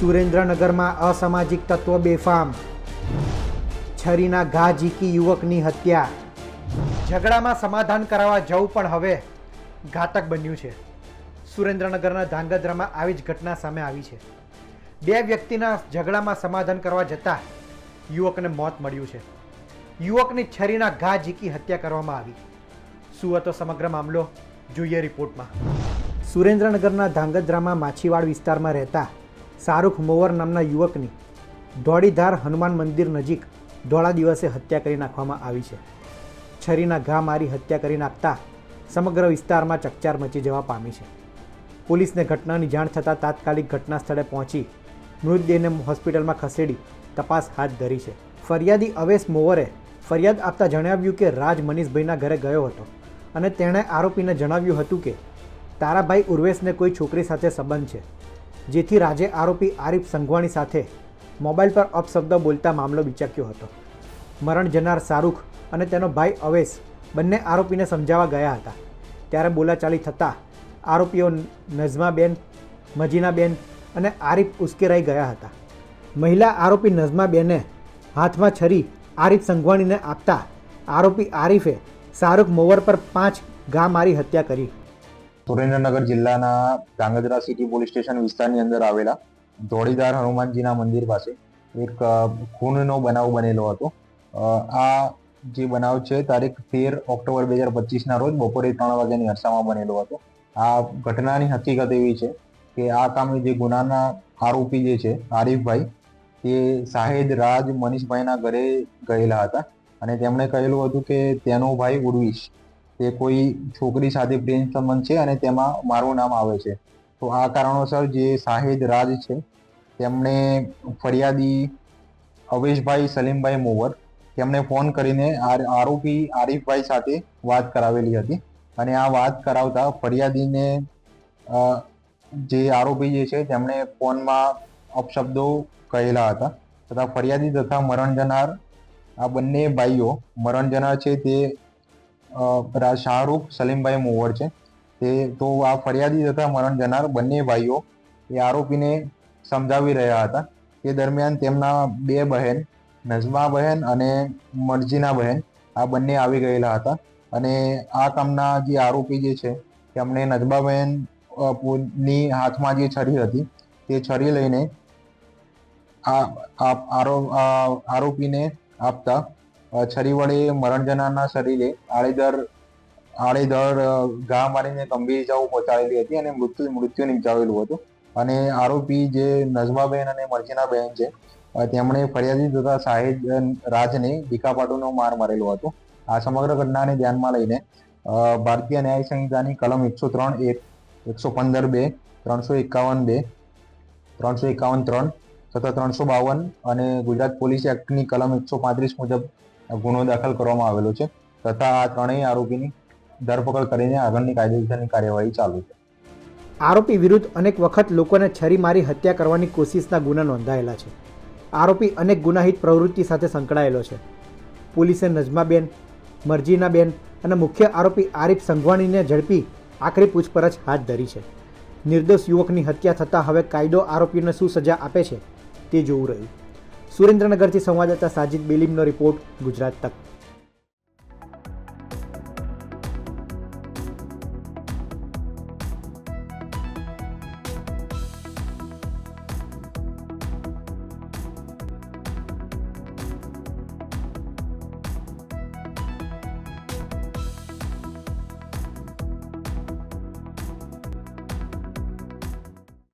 સુરેન્દ્રનગરમાં અસામાજિક તત્વો બેફામ. છરીના ઘા ઝીકી યુવકની હત્યા. ઝઘડામાં સમાધાન કરાવવા જવું પણ હવે ઘાતક બન્યું છે. સુરેન્દ્રનગરના ધાંગધ્રામાં આવી જ ઘટના સામે આવી છે. બે વ્યક્તિના ઝઘડામાં સમાધાન કરવા જતાં યુવકને મોત મળ્યું છે. યુવકની છરીના ઘા ઝીકી હત્યા કરવામાં આવી. શું હતો સમગ્ર મામલો? જોઈએ રિપોર્ટમાં. સુરેન્દ્રનગરના ધાંગધ્રામાં માછીવાડ વિસ્તારમાં રહેતા શાહરૂખ મોવર નામના યુવકની ધોળીધાર હનુમાન મંદિર નજીક ધોળા દિવસે હત્યા કરી નાખવામાં આવી છે. છરીના ઘા મારી હત્યા કરી નાખતા સમગ્ર વિસ્તારમાં ચકચાર મચી જવા પામી છે. પોલીસને ઘટનાની જાણ થતાં તાત્કાલિક ઘટના સ્થળે પહોંચી મૃતદેહને હોસ્પિટલમાં ખસેડી તપાસ હાથ ધરી છે. ફરિયાદી અવેશ મોવરે ફરિયાદ આપતા જણાવ્યું કે રાજ મનીષભાઈના ઘરે ગયો હતો અને તેણે આરોપીને જણાવ્યું હતું કે તારાભાઈ ઉર્વેશને કોઈ છોકરી સાથે સંબંધ છે. જેથી રાજે આરોપી આરિફ સંઘવાણી સાથે મોબાઈલ પર અપશબ્દ બોલતા મામલો બિચક્યો હતો. મરણ જનાર શાહરૂખ અને તેનો ભાઈ અવેશ બંને આરોપીને સમજાવવા ગયા હતા. ત્યારે બોલાચાલી થતાં આરોપીઓ નઝમાબેન મજીનાબેન અને આરિફ ઉશ્કેરાઈ ગયા હતા. મહિલા આરોપી નઝમાબેને હાથમાં છરી આરિફ સંઘવાણીને આપતા આરોપી આરિફે શાહરૂખ મોવર પર પાંચ ઘા મારી હત્યા કરી. સુરેન્દ્રનગર જિલ્લાના ધ્રાંગધ્રા સિટી પોલીસ સ્ટેશન વિસ્તારની અંદર આવેલા ધોળીધાર હનુમાનજીના મંદિર પાસે એક ખૂનનો બનાવ બનેલો હતો. આ જે બનાવ છે તારીખ તેર ઓક્ટોબર બે હજાર પચીસના રોજ બપોરે ત્રણ વાગ્યાની અરસામાં બનેલો હતો. આ ઘટનાની હકીકત એવી છે કે આ કામે જે ગુનાના આરોપી જે છે, આરીફભાઈ, તે શાહિદ રાજ મનીષભાઈના ઘરે ગયેલા હતા અને તેમણે કહેલું હતું કે, તેનો ભાઈ ઉર્વિશ. તે કોઈ છોકરી સાથે પ્રેમ સંબંધ છે અને તેમાં મારું નામ આવે છે. તો આ કારણોસર જે શાહિદ રાજ છે, તેમણે ફરિયાદી અવેશભાઈ સલીમભાઈ મોવર તેમણે ફોન કરીને આરોપી આરિફભાઈ સાથે વાત કરાવેલી હતી. અને આ વાત કરાવતા ફરિયાદીને જે આરોપી જે છે, તેમણે ફોનમાં અપશબ્દો કહેલા હતા. તથા ફરિયાદી તથા મરણ જનાર આ બંને ભાઈઓ મરણ જનાર છે તે શાહરૂખ સલીમભાઈ મોવર છે. તે તો આ ફરિયાદી તથા મરણ જનાર બંને ભાઈઓ એ આરોપીને સમજાવી રહ્યા હતા. તે દરમિયાન તેમના બે બહેન નઝમા બહેન અને મરજીના બહેન આ બંને આવી ગયેલા હતા અને આ કામના જે આરોપી જે છે તેમણે નજમા બહેનની હાથમાં જે છરી હતી, તે છરી લઈને આ આ, આરો- આ આરોપીને આપતા છરી વડે મરણજનાના શરીરે આડેધર આડેધડ ઘા મારીને ગંભીર ઇજાઓ પહોંચાડેલી હતી અને મૃત્યુ મૃત્યુ નિપજાવેલું હતું. અને આરોપી જે નઝમાબેન અને મરજીના બહેન છે તેમણે ફરિયાદી તથા શાહિદ રાજને ભીખાપાટુનો માર મારેલો હતો. આ સમગ્ર ઘટનાને ધ્યાનમાં લઈને ભારતીય ન્યાય સંહિતાની કલમ એકસો ત્રણ એક એકસો પંદર બે, ત્રણસો એકાવન બે, ત્રણસો એકાવન ત્રણ, તથા ત્રણસો બાવન અને ગુજરાત પોલીસ એક્ટની કલમ એકસો પાંત્રીસ મુજબ ગુનો દાખલ કરવામાં આવેલો છે. તથા આ ત્રણેય આરોપીની ધરપકડ કરીને આગળની કાયદેસરની કાર્યવાહી ચાલુ છે. આરોપી વિરુદ્ધ અનેક વખત લોકોને છરી મારી હત્યા કરવાની કોશિશના ગુના નોંધાયેલા છે. આરોપી અનેક ગુનાહિત પ્રવૃત્તિ સાથે સંકળાયેલો છે. પોલીસે નજમાબેન, મરજીનાબેન અને મુખ્ય આરોપી આરિફ સંઘવાણીને ઝડપી આખરી પૂછપરછ હાથ ધરી છે. નિર્દોષ યુવકની હત્યા થતાં હવે કાયદો આરોપીને શું સજા આપે છે તે જોવું રહ્યું. સુરેન્દ્રનગરથી સંવાદદાતા સાજિદ બેલીમનો રિપોર્ટ ગુજરાત તક.